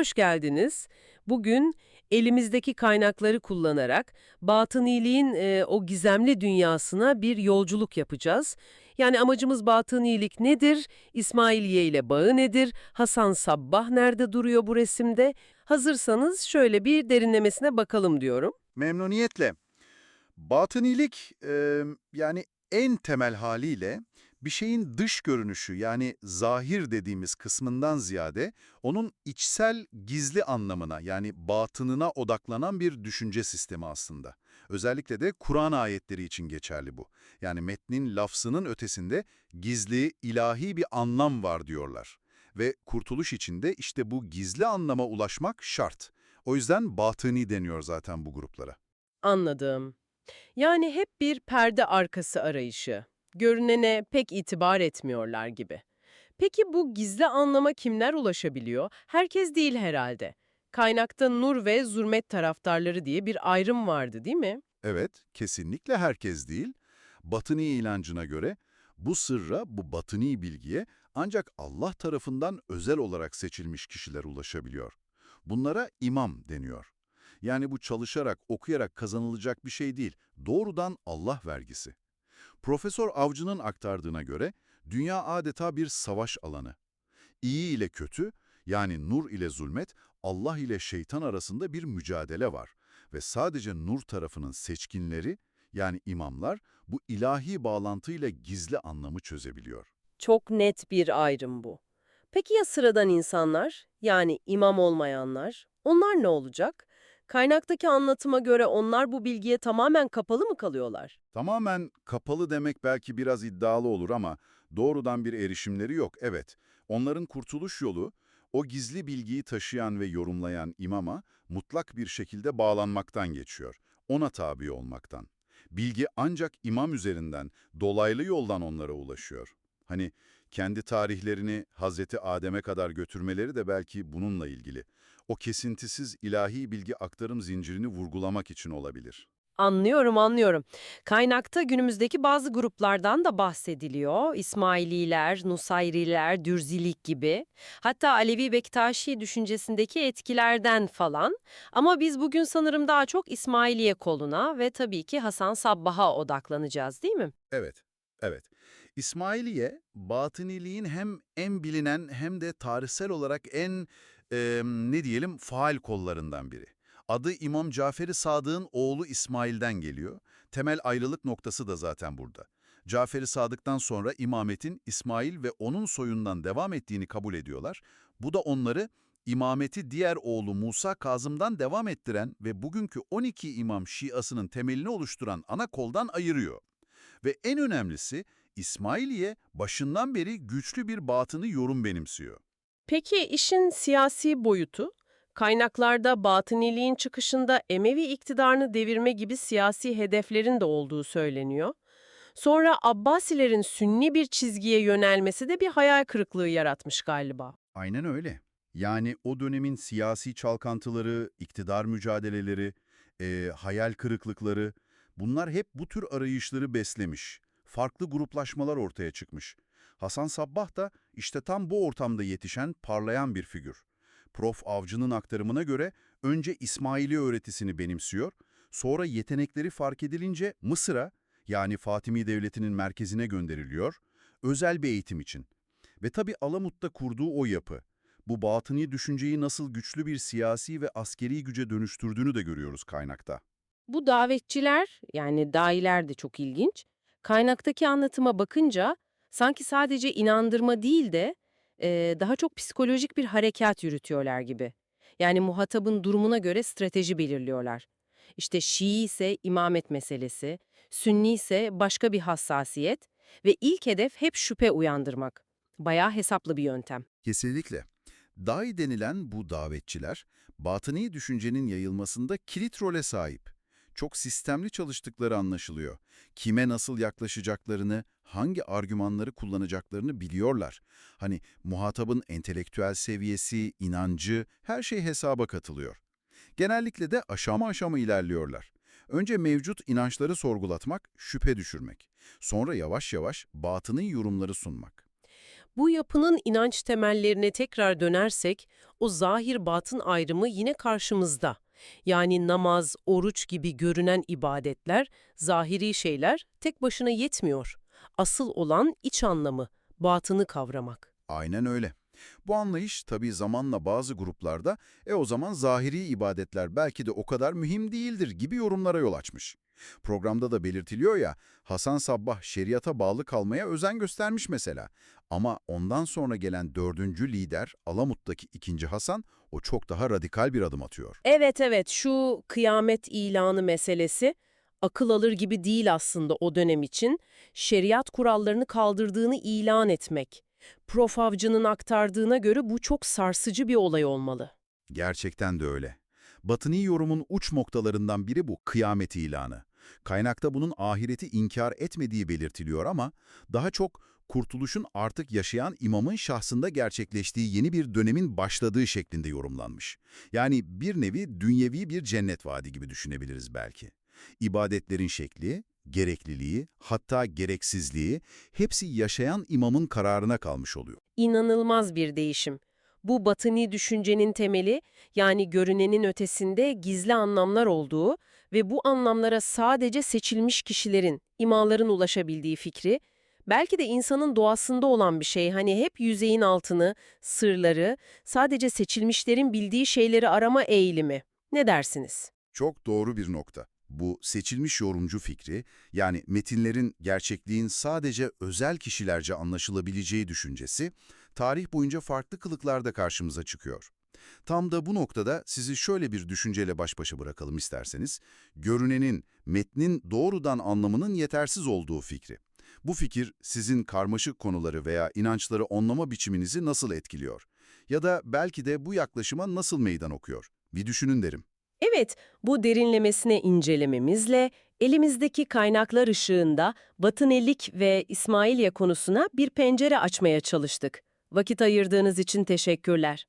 Hoş geldiniz. Bugün elimizdeki kaynakları kullanarak batıniliğin e, o gizemli dünyasına bir yolculuk yapacağız. Yani amacımız batınilik nedir? İsmailiye ile bağı nedir? Hasan Sabbah nerede duruyor bu resimde? Hazırsanız şöyle bir derinlemesine bakalım diyorum. Memnuniyetle. Batınilik e, yani en temel haliyle bir şeyin dış görünüşü yani zahir dediğimiz kısmından ziyade onun içsel gizli anlamına yani batınına odaklanan bir düşünce sistemi aslında. Özellikle de Kur'an ayetleri için geçerli bu. Yani metnin lafzının ötesinde gizli, ilahi bir anlam var diyorlar. Ve kurtuluş içinde işte bu gizli anlama ulaşmak şart. O yüzden batıni deniyor zaten bu gruplara. Anladım. Yani hep bir perde arkası arayışı. Görünene pek itibar etmiyorlar gibi. Peki bu gizli anlama kimler ulaşabiliyor? Herkes değil herhalde. Kaynakta nur ve zulmet taraftarları diye bir ayrım vardı değil mi? Evet, kesinlikle herkes değil. Batıni inancına göre bu sırra, bu batıni bilgiye ancak Allah tarafından özel olarak seçilmiş kişiler ulaşabiliyor. Bunlara imam deniyor. Yani bu çalışarak, okuyarak kazanılacak bir şey değil, doğrudan Allah vergisi. Profesör Avcı'nın aktardığına göre dünya adeta bir savaş alanı. İyi ile kötü, yani nur ile zulmet, Allah ile şeytan arasında bir mücadele var. Ve sadece nur tarafının seçkinleri, yani imamlar, bu ilahi bağlantıyla gizli anlamı çözebiliyor. Çok net bir ayrım bu. Peki ya sıradan insanlar, yani imam olmayanlar, onlar ne olacak? Kaynaktaki anlatıma göre onlar bu bilgiye tamamen kapalı mı kalıyorlar? Tamamen kapalı demek belki biraz iddialı olur ama doğrudan bir erişimleri yok, evet. Onların kurtuluş yolu, o gizli bilgiyi taşıyan ve yorumlayan imama mutlak bir şekilde bağlanmaktan geçiyor. Ona tabi olmaktan. Bilgi ancak imam üzerinden, dolaylı yoldan onlara ulaşıyor. Hani kendi tarihlerini Hazreti Adem'e kadar götürmeleri de belki bununla ilgili. O kesintisiz ilahi bilgi aktarım zincirini vurgulamak için olabilir. Anlıyorum, anlıyorum. Kaynakta günümüzdeki bazı gruplardan da bahsediliyor. İsmaililer, Nusayriler, Dürzilik gibi. Hatta Alevi Bektaşi düşüncesindeki etkilerden falan. Ama biz bugün sanırım daha çok İsmailiye koluna ve tabii ki Hasan Sabbah'a odaklanacağız değil mi? Evet, evet. İsmailiye, batıniliğin hem en bilinen hem de tarihsel olarak en, e, ne diyelim, faal kollarından biri. Adı İmam Cafer-i Sadık'ın oğlu İsmail'den geliyor. Temel ayrılık noktası da zaten burada. Cafer-i Sadık'tan sonra imametin İsmail ve onun soyundan devam ettiğini kabul ediyorlar. Bu da onları imameti diğer oğlu Musa Kazım'dan devam ettiren ve bugünkü 12 imam şiasının temelini oluşturan ana koldan ayırıyor. Ve en önemlisi İsmailiye başından beri güçlü bir batını yorum benimsiyor. Peki işin siyasi boyutu? Kaynaklarda batıniliğin çıkışında Emevi iktidarını devirme gibi siyasi hedeflerin de olduğu söyleniyor. Sonra Abbasilerin sünni bir çizgiye yönelmesi de bir hayal kırıklığı yaratmış galiba. Aynen öyle. Yani o dönemin siyasi çalkantıları, iktidar mücadeleleri, e, hayal kırıklıkları, bunlar hep bu tür arayışları beslemiş. Farklı gruplaşmalar ortaya çıkmış. Hasan Sabbah da işte tam bu ortamda yetişen, parlayan bir figür. Prof. Avcı'nın aktarımına göre önce İsmaili öğretisini benimsiyor, sonra yetenekleri fark edilince Mısır'a yani Fatimi Devleti'nin merkezine gönderiliyor, özel bir eğitim için. Ve tabi Alamut'ta kurduğu o yapı, bu batıni düşünceyi nasıl güçlü bir siyasi ve askeri güce dönüştürdüğünü de görüyoruz kaynakta. Bu davetçiler, yani dahiler de çok ilginç. Kaynaktaki anlatıma bakınca sanki sadece inandırma değil de e, daha çok psikolojik bir harekat yürütüyorlar gibi. Yani muhatabın durumuna göre strateji belirliyorlar. İşte Şii ise imamet meselesi, Sünni ise başka bir hassasiyet ve ilk hedef hep şüphe uyandırmak. Bayağı hesaplı bir yöntem. Kesinlikle. Dai denilen bu davetçiler, batıni düşüncenin yayılmasında kilit role sahip. Çok sistemli çalıştıkları anlaşılıyor. Kime nasıl yaklaşacaklarını, hangi argümanları kullanacaklarını biliyorlar. Hani muhatabın entelektüel seviyesi, inancı, her şey hesaba katılıyor. Genellikle de aşama aşama ilerliyorlar. Önce mevcut inançları sorgulatmak, şüphe düşürmek. Sonra yavaş yavaş batının yorumları sunmak. Bu yapının inanç temellerine tekrar dönersek, o zahir-batın ayrımı yine karşımızda. Yani namaz, oruç gibi görünen ibadetler, zahiri şeyler tek başına yetmiyor. Asıl olan iç anlamı, batını kavramak. Aynen öyle. Bu anlayış tabii zamanla bazı gruplarda e o zaman zahiri ibadetler belki de o kadar mühim değildir gibi yorumlara yol açmış. Programda da belirtiliyor ya Hasan Sabbah şeriata bağlı kalmaya özen göstermiş mesela. Ama ondan sonra gelen dördüncü lider Alamut'taki ikinci Hasan o çok daha radikal bir adım atıyor. Evet evet şu kıyamet ilanı meselesi akıl alır gibi değil aslında o dönem için. Şeriat kurallarını kaldırdığını ilan etmek. Prof Avcı'nın aktardığına göre bu çok sarsıcı bir olay olmalı. Gerçekten de öyle. Batıni yorumun uç noktalarından biri bu kıyamet ilanı. Kaynakta bunun ahireti inkar etmediği belirtiliyor ama daha çok kurtuluşun artık yaşayan imamın şahsında gerçekleştiği yeni bir dönemin başladığı şeklinde yorumlanmış. Yani bir nevi dünyevi bir cennet vaadi gibi düşünebiliriz belki. İbadetlerin şekli, gerekliliği, hatta gereksizliği hepsi yaşayan imamın kararına kalmış oluyor. İnanılmaz bir değişim. Bu batıni düşüncenin temeli, yani görünenin ötesinde gizli anlamlar olduğu ve bu anlamlara sadece seçilmiş kişilerin, imaların ulaşabildiği fikri, belki de insanın doğasında olan bir şey, hani hep yüzeyin altını, sırları, sadece seçilmişlerin bildiği şeyleri arama eğilimi. Ne dersiniz? Çok doğru bir nokta. Bu seçilmiş yorumcu fikri, yani metinlerin gerçekliğin sadece özel kişilerce anlaşılabileceği düşüncesi, tarih boyunca farklı kılıklarda karşımıza çıkıyor. Tam da bu noktada sizi şöyle bir düşünceyle baş başa bırakalım isterseniz, görünenin, metnin doğrudan anlamının yetersiz olduğu fikri. Bu fikir sizin karmaşık konuları veya inançları onlama biçiminizi nasıl etkiliyor? Ya da belki de bu yaklaşıma nasıl meydan okuyor? Bir düşünün derim. Evet, bu derinlemesine incelememizle elimizdeki kaynaklar ışığında Batınellik ve İsmailya konusuna bir pencere açmaya çalıştık. Vakit ayırdığınız için teşekkürler.